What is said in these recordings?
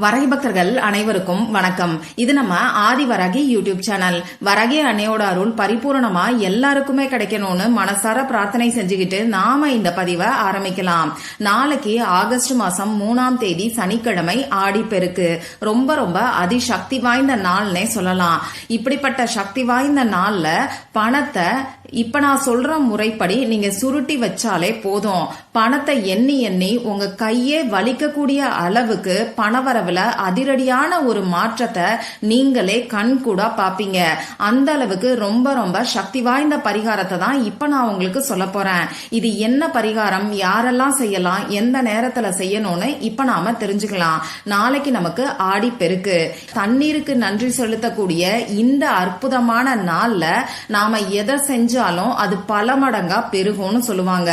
வரகி பக்தர்கள் அனைவருக்கும் வணக்கம். இது நம்ம ஆதி வரகி யூடியூப் சேனல். வரகி அன்னையோட அருள் பரிபூர்ணமா எல்லாருக்குமே கிடைக்கணும்னு மனசார பிரார்த்தனை செஞ்சுக்கிட்டு நாம இந்த பதிவை ஆரம்பிக்கலாம். நாளைக்கு ஆகஸ்ட் மாசம் மூணாம் தேதி சனிக்கிழமை ஆடிப்பெருக்கு. ரொம்ப ரொம்ப அதிசக்தி வாய்ந்த நாள்னே சொல்லலாம். இப்படிப்பட்ட சக்தி வாய்ந்த நாள்ல பணத்தை இப்ப நான் சொல்ற முறைப்படி நீங்க சுருட்டி வச்சாலே போதும். பணத்தை எண்ணி எண்ணி உங்க கையே வலிக்கக்கூடிய அளவுக்கு பணவரவுல அதிரடியான ஒரு மாற்றத்தை நீங்களே கண்கூடா பார்ப்பீங்க அந்த அளவுக்கு ரொம்ப ரொம்ப சக்தி வாய்ந்த பரிகாரத்தை தான் இப்போ நான் உங்களுக்கு சொல்ல போறேன். இது என்ன பரிகாரம்? யாரெல்லாம் செய்யலாம்? எந்த நேரத்தில் செய்யணும்னு இப்போ நாம தெரிஞ்சுக்கலாம். நாளைக்கு நமக்கு ஆடி பெருக்கு. தண்ணீருக்கு நன்றி செலுத்தக்கூடிய இந்த அற்புதமான நாள்ல நாம எதை செஞ்சாலும் அது பல மடங்கா பெருகும்னு சொல்லுவாங்க.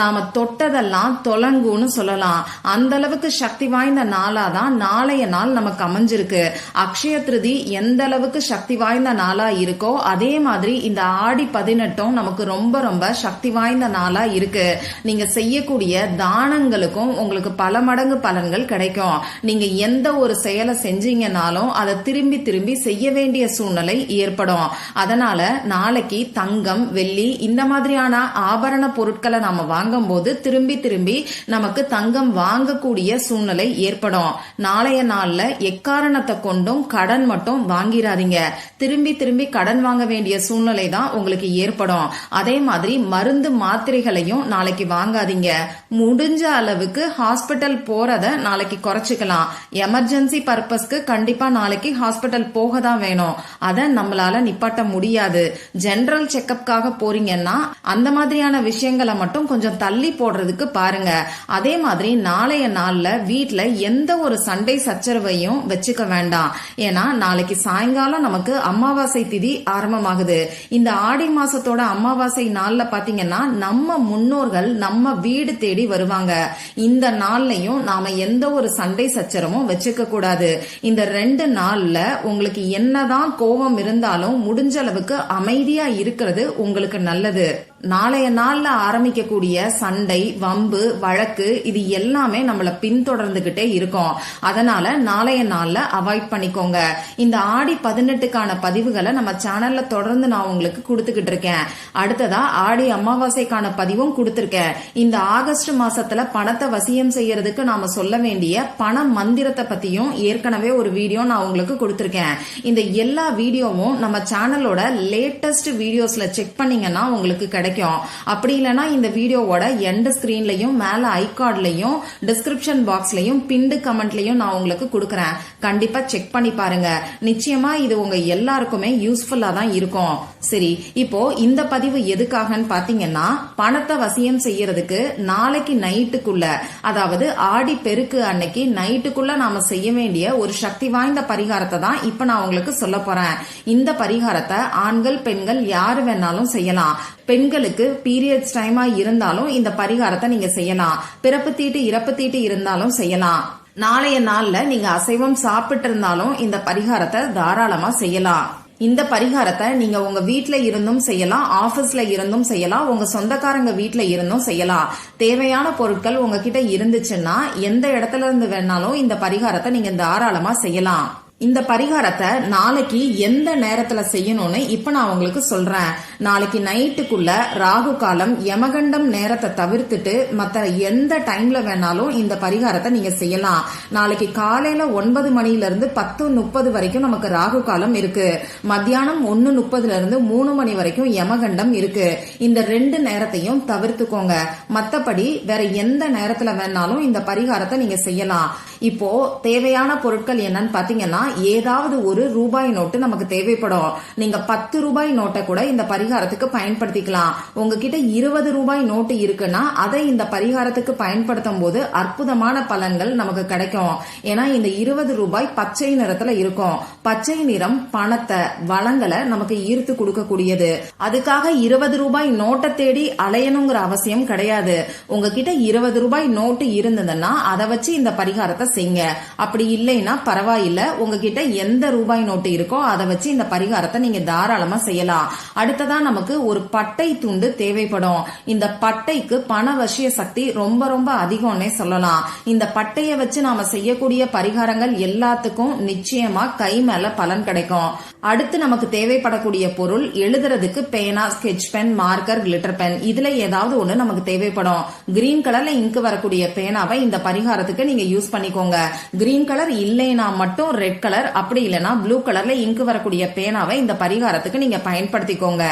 நாம தொட்டதெல்லாம் தொலங்குன்னு சொல்லலாம். அந்த அளவுக்கு சக்தி வாய்ந்த நாளாதான் நாளைய நாள் நமக்கு அமைஞ்சிருக்கு. அக்ஷய திருதி எந்த அளவுக்கு சக்தி வாய்ந்த நாளா இருக்கோ அதே மாதிரி இந்த ஆடி பதினெட்டும் நமக்கு ரொம்ப ரொம்ப சக்தி வாய்ந்த நாளா இருக்கு. நீங்க செய்யக்கூடிய தானங்களுக்கும் உங்களுக்கு பல மடங்கு பலன்கள் கிடைக்கும். நீங்க எந்த ஒரு செயலை செஞ்சீங்கனாலும் அதை திரும்பி திரும்பி செய்ய வேண்டிய சூழ்நிலை ஏற்படும். அதனால நாளைக்கு தங்கம் வெள்ளி இந்த மாதிரியான ஆபரண பொருட்களை நாம வாங்கும் போது திரும்பி திரும்பி நமக்கு தங்கம் வாங்கக்கூடிய சூழ்நிலை ஏற்படும். நாளைய நாள்ல எக்காரணத்தை கொண்டும் கடன் மட்டும் வாங்கிடாதீங்க திரும்பி திரும்பி கடன் வாங்க வேண்டிய சூழ்நிலை தான் உங்களுக்கு ஏற்படும். அதே மாதிரி மருந்து மாத்திரைகளையும் நாளைக்கு வாங்காதீங்க. முடிஞ்ச அளவுக்கு ஹாஸ்பிட்டல் போறத நாளைக்கு குறைச்சிக்கலாம். எமர்ஜென்சி பர்பஸ்க்கு கண்டிப்பா நாளைக்கு ஹாஸ்பிட்டல் போக தான் வேணும். அதை நம்மளால நிப்பாட்ட முடியாது. ஜெனரல் செக்கப்காக போறீங்கன்னா அந்த மாதிரியான விஷயங்களை மட்டும் கொஞ்சம் தள்ளி போடுறதுக்கு பாருங்க. அதே மாதிரி நாளைய நாள்ல வீட்டுல எந்த ஒரு சண்டை சண்டை சச்சரவையும் வச்சுக்க வேண்டாம். ஏன்னா நாளைக்கு சாயங்காலம் நமக்கு அமாவாசை திதி ஆரம்பமாகுது. இந்த ஆடி மாசத்தோட அமாவாசை நாள்ல பாத்தீங்கன்னா நம்ம முன்னோர்கள் நம்ம வீடு தேடி வருவாங்க. இந்த நாள்லயும் நாம எந்த ஒரு சண்டை சச்சரமும் வச்சுக்க கூடாது. இந்த ரெண்டு நாள்ல உங்களுக்கு என்னதான் கோபம் இருந்தாலும் முடிஞ்ச அளவுக்கு அமைதியா இருக்கிறது உங்களுக்கு நல்லது. நாளைய நாள்ல ஆரம்பிக்கக்கூடிய சண்டை வம்பு வழக்கு இது எல்லாமே நம்மள பின்தொடர்ந்துகிட்டே இருக்கும். அதனால நாளைய நாள்ல அவாய்ட் பண்ணிக்கோங்க. இந்த ஆடி பதினெட்டுக்கான பதிவுகளை நம்ம சேனல்ல தொடர்ந்து நான் உங்களுக்கு கொடுத்துக்கிட்டு இருக்கேன். அடுத்ததா ஆடி அமாவாசைக்கான பதிவும் கொடுத்திருக்கேன். இந்த ஆகஸ்ட் மாசத்துல பணத்தை வசியம் செய்யறதுக்கு நாம சொல்ல வேண்டிய பண மந்திரத்தை பத்தியும் ஏற்கனவே ஒரு வீடியோ நான் உங்களுக்கு கொடுத்திருக்கேன். இந்த எல்லா வீடியோவும் நம்ம சேனலோட லேட்டஸ்ட் வீடியோஸ்ல செக் பண்ணீங்கன்னா உங்களுக்கு கிடைக்கும். அப்படி இல்லைன்னா இந்த வீடியோவோட எண்ட் ஸ்கிரீன்லயும் மேல ஐகார்ட்லயும் டிஸ்கிரிப்ஷன் பாக்ஸ்லயும் பிண்டு கமெண்ட்லயும் நான் உங்களுக்கு கொடுக்கறேன். கண்டிப்பா செக் பண்ணி பாருங்க. நிச்சயமா இது உங்க எல்லாருக்குமே யூஸ்ஃபுல்லா தான் இருக்கும். சரி இப்போ இந்த பதிவு எதுக்காகன்னு பாத்தீங்கன்னா பணத்தை வசியம் செய்யறதுக்கு நாளைக்கு நைட்டுக்குள்ள அதாவது ஆடி பெருக்கு அன்னைக்கு நைட்டுக்குள்ள நாம செய்ய வேண்டிய ஒரு சக்தி வாய்ந்த பரிகாரத்தை தான் இப்ப நான் உங்களுக்கு சொல்ல போறேன். இந்த பரிகாரத்தை ஆண்கள் பெண்கள் யாரு வேணாலும் செய்யலாம். பெண்களுக்கு பீரியட்ஸ் டைமா இருந்தாலும் இந்த பரிகாரத்தை நீங்க செய்யலாம். பிறப்பு தீட்டு இறப்பு தீட்டு இருந்தாலும் செய்யலாம். நாளைய நாள்ல நீங்க அசைவம் சாப்பிட்டு இருந்தாலும் இந்த பரிகாரத்தை தாராளமா செய்யலாம். இந்த பரிகாரத்தை நீங்க உங்க வீட்ல இருந்தும் செய்யலாம் ஆபீஸ்ல இருந்தும் செய்யலாம் உங்க சொந்தக்காரங்க வீட்ல இருந்தும் செய்யலாம். தேவையான பொருட்கள் உங்ககிட்ட இருந்துச்சுன்னா எந்த இடத்துல இருந்து வேணாலும் இந்த பரிகாரத்தை நீங்க தாராளமா செய்யலாம். இந்த பரிகாரத்தை நாளைக்கு எந்த நேரத்துல செய்யணும்னு இப்ப நான் உங்களுக்கு சொல்றேன். நாளைக்கு நைட்டுக்குள்ள ராகு காலம் யமகண்டம் நேரத்தை தவிர்த்துட்டு மற்ற எந்த டைம்ல வேணாலும் இந்த பரிகாரத்தை நீங்க செய்யலாம். நாளைக்கு காலையில ஒன்பது மணில இருந்து பத்து முப்பது வரைக்கும் நமக்கு ராகு காலம் இருக்கு. மத்தியானம் ஒன்னு முப்பதுல இருந்து மூணு மணி வரைக்கும் யமகண்டம் இருக்கு. இந்த ரெண்டு நேரத்தையும் தவிர்த்துக்கோங்க. மத்தபடி வேற எந்த நேரத்துல வேணாலும் இந்த பரிகாரத்தை நீங்க செய்யலாம். இப்போ தேவையான பொருட்கள் என்னன்னு பாத்தீங்கன்னா ஏதாவது ஒரு ரூபாய் நோட்டு நமக்கு தேவைப்படும். நீங்க பத்து ரூபாய் நோட்டை கூட இந்த பரிகாரத்துக்கு பயன்படுத்திக்கலாம். உங்ககிட்ட இருபது ரூபாய் நோட்டு இருக்குன்னா அதை இந்த பரிகாரத்துக்கு பயன்படுத்தும் போது அற்புதமான பலன்கள் நமக்கு கிடைக்கும். ஏன்னா இந்த இருபது ரூபாய் பச்சை நிறத்துல இருக்கும். பச்சை நிறம் பணத்தை வளங்களை நமக்கு ஈர்த்து கொடுக்கக்கூடியது. அதுக்காக இருபது ரூபாய் நோட்டை தேடி அலையணுங்கிற அவசியம் கிடையாது. உங்ககிட்ட இருபது ரூபாய் நோட்டு இருந்ததுன்னா அதை வச்சு இந்த பரிகாரத்தை செய்யுங்க. அப்படி இல்லைன்னா பரவாயில்ல. உங்ககிட்ட எந்த ரூபாய் நோட்டு இருக்கோ அதை வச்சு இந்த பரிகாரத்தை நீங்க தாராளமா செய்யலாம். அடுத்ததா நமக்கு ஒரு பட்டை துண்டு தேவைப்படும். இந்த பட்டைக்கு பணவசிய சக்தி ரொம்ப ரொம்ப அதிகம்னே சொல்லலாம். இந்த பட்டையை வச்சு நாம செய்யக்கூடிய பரிகாரங்கள் எல்லாத்துக்கும் நிச்சயமா கை மேல பலன் கிடைக்கும். அடுத்து நமக்கு தேவைப்படக்கூடிய பொருள் எழுதுறதுக்கு பேனா sketch pen marker glitter pen. இதுல ஏதாவது ஒண்ணு நமக்கு தேவைப்படும். கிரீன் கலர்ல இங்கு வரக்கூடிய பேனாவை இந்த பரிகாரத்துக்கு நீங்க யூஸ் பண்ணிக்கோங்க கிரீன் கலர் இல்லைனா மட்டும் ரெட் கலர் அப்படி இல்லைன்னா ப்ளூ கலர்ல இங்கு வரக்கூடிய பேனாவை இந்த பரிகாரத்துக்கு நீங்க பயன்படுத்திக்கோங்க.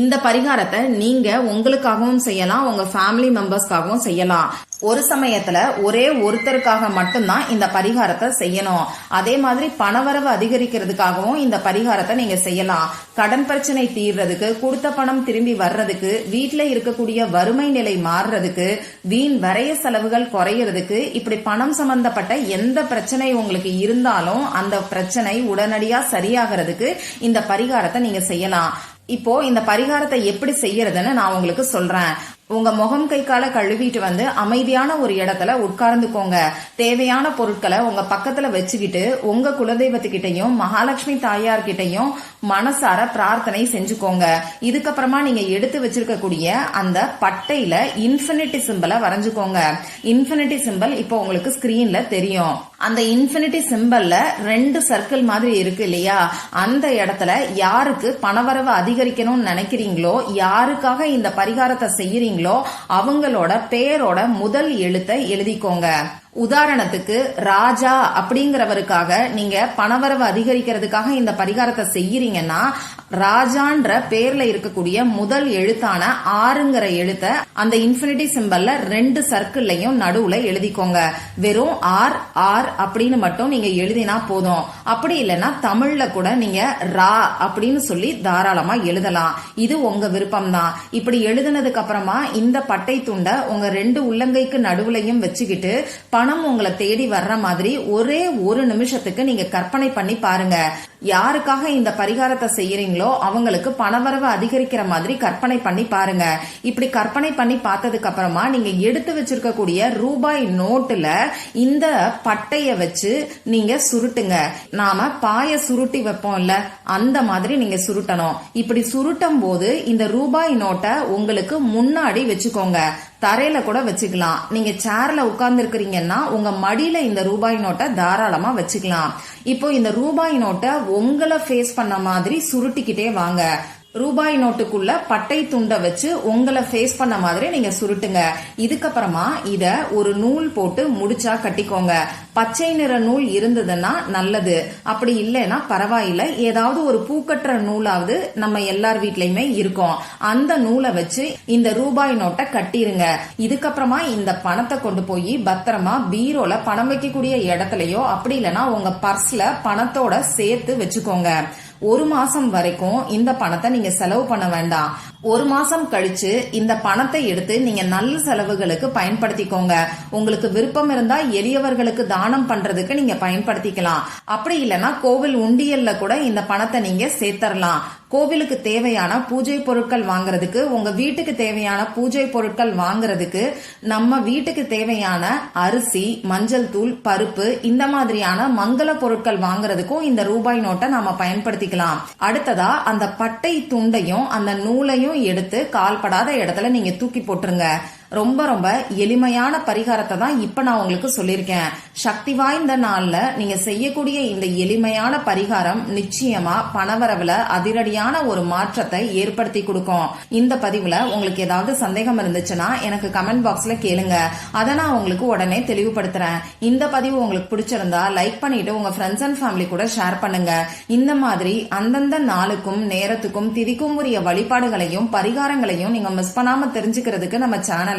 இந்த பரிகாரத்தை நீங்க உங்களுக்காகவும் செய்யலாம் உங்க ஃபேமிலி மெம்பர்ஸ்க்காகவும் செய்யலாம். ஒரு சமயத்துல ஒரே ஒருத்தருக்காக மட்டும்தான் இந்த பரிகாரத்தை செய்யணும். அதே மாதிரி பணவரவு அதிகரிக்கிறதுக்காகவும் இந்த பரிகாரத்தை நீங்க செய்யலாம். கடன் பிரச்சனை தீர்றதுக்கு கொடுத்த பணம் திரும்பி வர்றதுக்கு வீட்டுல இருக்கக்கூடிய வறுமை நிலை மாறுறதுக்கு வீண் வரைய செலவுகள் குறையறதுக்கு இப்படி பணம் சம்பந்தப்பட்ட எந்த பிரச்சனை உங்களுக்கு இருந்தாலும் அந்த பிரச்சனை உடனடியா சரியாகிறதுக்கு இந்த பரிகாரத்தை நீங்க செய்யலாம். இப்போ இந்த பரிகாரத்தை எப்படி செய்யறதுன்னு நான் உங்களுக்கு சொல்றேன். உங்க முகம் கை கால கழுவிட்டு வந்து அமைதியான ஒரு இடத்துல உட்கார்ந்துக்கோங்க. தேவையான பொருட்களை உங்க பக்கத்துல வச்சுக்கிட்டு உங்க குலதெய்வத்துக்கிட்டையும் மகாலட்சுமி தாயார் கிட்டையும் மனசார பிரார்த்தனை செஞ்சுக்கோங்க. இதுக்கப்புறமா நீங்க எடுத்து வச்சிருக்கக்கூடிய அந்த பட்டையில இன்ஃபினிட்டி சிம்பிளை வரைஞ்சுக்கோங்க. இன்ஃபினிட்டி சிம்பிள் இப்போ உங்களுக்கு ஸ்கிரீன்ல தெரியும். அந்த இன்ஃபினிட்டி சிம்பிள்ல ரெண்டு சர்க்கிள் மாதிரி இருக்கு இல்லையா? அந்த இடத்துல யாருக்கு பணவரவு அதிகரிக்கணும்னு நினைக்கிறீங்களோ யாருக்காக இந்த பரிகாரத்தை செய்யறீங்களோ அவங்களோட பேரோட முதல் எழுத்தை எழுதிக்கோங்க. உதாரணத்துக்கு ராஜா அப்படிங்கிறவருக்காக நீங்க பணவரவு அதிகரிக்கிறதுக்காக இந்த பரிகாரத்தை செய்யறீங்கன்னா ராஜான்ற பேர்ல இருக்கக்கூடிய முதல் எழுத்தான ஆறுங்கிற எழுத்த அந்த இன்ஃபினிட்டி சிம்பல்ல ரெண்டு சர்க்கிள்லையும் நடுவுல எழுதிக்கோங்க. வெறும் ஆர் ஆர் அப்படின்னு மட்டும் நீங்க எழுதினா போதும். அப்படி இல்லைன்னா தமிழ்ல கூட நீங்க ரா அப்படின்னு சொல்லி தாராளமா எழுதலாம். இது உங்க விருப்பம் தான் இப்படி எழுதுனதுக்கு அப்புறமா இந்த பட்டை துண்டை உங்க ரெண்டு உள்ளங்கைக்கு நடுவுலையும் வச்சுக்கிட்டு பணம் உங்களை தேடி வர்ற மாதிரி ஒரே ஒரு நிமிஷத்துக்கு நீங்க கற்பனை பண்ணி பாருங்க. யாருக்காக இந்த பரிகாரத்தை செய்யறீங்களோ அவங்களுக்கு பணவரவு அதிகரிக்கிற மாதிரி கற்பனை பண்ணி பாருங்க. இப்படி கற்பனை பண்ணி பார்த்ததுக்கு அப்புறமா நீங்க எடுத்து வச்சிருக்கக்கூடிய ரூபாய் நோட்டுல இந்த பட்டைய வச்சு நீங்க சுருட்டுங்க. நாம பாய சுருட்டி வைப்போம்ல அந்த மாதிரி நீங்க சுருட்டணும். இப்படி சுருட்டும் போது இந்த ரூபாய் நோட்டை உங்களுக்கு முன்னாடி வச்சுக்கோங்க. தரையில கூட வச்சுக்கலாம். நீங்க சேர்ல உட்கார்ந்து இருக்கிறீங்கன்னா உங்க மடியில இந்த ரூபாய் நோட்டை தாராளமா வச்சுக்கலாம். இப்போ இந்த ரூபாய் நோட்டை உங்களை ஃபேஸ் பண்ண மாதிரி சுருட்டிக்கிட்டே வாங்க. ரூபாய் நோட்டுக்குள்ள பட்டை துண்டை வச்சு உங்களை ஃபேஸ் பண்ண மாதிரி நீங்க சுருட்டுங்க. இதுக்கப்புறமா இத ஒரு நூல் போட்டு முடிச்சா கட்டிக்கோங்க. பச்சை நிற நூல் இருந்ததுன்னா நல்லது. அப்படி இல்லைன்னா பரவாயில்ல. ஏதாவது ஒரு பூக்கட்டுற நூலாவது நம்ம எல்லார் வீட்லயுமே இருக்கும். அந்த நூலை வச்சு இந்த ரூபாய் நோட்டை கட்டிருங்க. இதுக்கப்புறமா இந்த பணத்தை கொண்டு போய் பத்திரமா பீரோல பணம் வைக்கக்கூடிய இடத்துலயோ அப்படி இல்லைன்னா உங்க பர்ஸ்ல பணத்தோட சேர்த்து வச்சுக்கோங்க. ஒரு மாசம் வரைக்கும் இந்த பணத்தை நீங்க செலவு பண்ண வேண்டாம். ஒரு மாசம் கழிச்சு இந்த பணத்தை எடுத்து நீங்க நல்ல செலவுகளுக்கு பயன்படுத்திக்கோங்க. உங்களுக்கு விருப்பம் இருந்தா எளியவர்களுக்கு தானம் பண்றதுக்கு நீங்க பயன்படுத்திக்கலாம். அப்படி இல்லைன்னா கோவில் உண்டியல்ல கூட இந்த பணத்தை நீங்க சேர்த்தரலாம். கோவிலுக்கு தேவையான பூஜை பொருட்கள் வாங்குறதுக்கு உங்க வீட்டுக்கு தேவையான பூஜை பொருட்கள் வாங்குறதுக்கு நம்ம வீட்டுக்கு தேவையான அரிசி மஞ்சள் தூள் பருப்பு இந்த மாதிரியான மங்கள பொருட்கள் வாங்குறதுக்கும் இந்த ரூபாய் நோட்டை நாம பயன்படுத்திக்கலாம். அடுத்ததா அந்த பட்டை துண்டையும் அந்த நூலையும் எடுத்து கால்படாத இடத்துல நீங்க தூக்கி போட்டுருங்க. ரொம்ப ரொம்ப எளிமையான பரிகாரத்தை தான் இப்ப நான் உங்களுக்கு சொல்லியிருக்கேன். சக்தி வாய்ந்த நாள்ல நீங்க செய்யக்கூடிய இந்த எளிமையான பரிகாரம் நிச்சயமா பணவரவுல அதிரடியான ஒரு மாற்றத்தை ஏற்படுத்தி கொடுக்கும். இந்த பதிவுல உங்களுக்கு ஏதாவது சந்தேகம் இருந்துச்சுன்னா எனக்கு கமெண்ட் பாக்ஸ்ல கேளுங்க. அதை நான் உங்களுக்கு உடனே தெளிவுபடுத்துறேன். இந்த பதிவு உங்களுக்கு பிடிச்சிருந்தா லைக் பண்ணிட்டு உங்க ஃப்ரெண்ட்ஸ் அண்ட் ஃபேமிலி கூட ஷேர் பண்ணுங்க. இந்த மாதிரி அந்தந்த நாளுக்கும் நேரத்துக்கும் திதிக்கும் உரிய வழிபாடுகளையும் பரிகாரங்களையும் நீங்க மிஸ் பண்ணாம தெரிஞ்சுக்கிறதுக்கு நம்ம சேனல்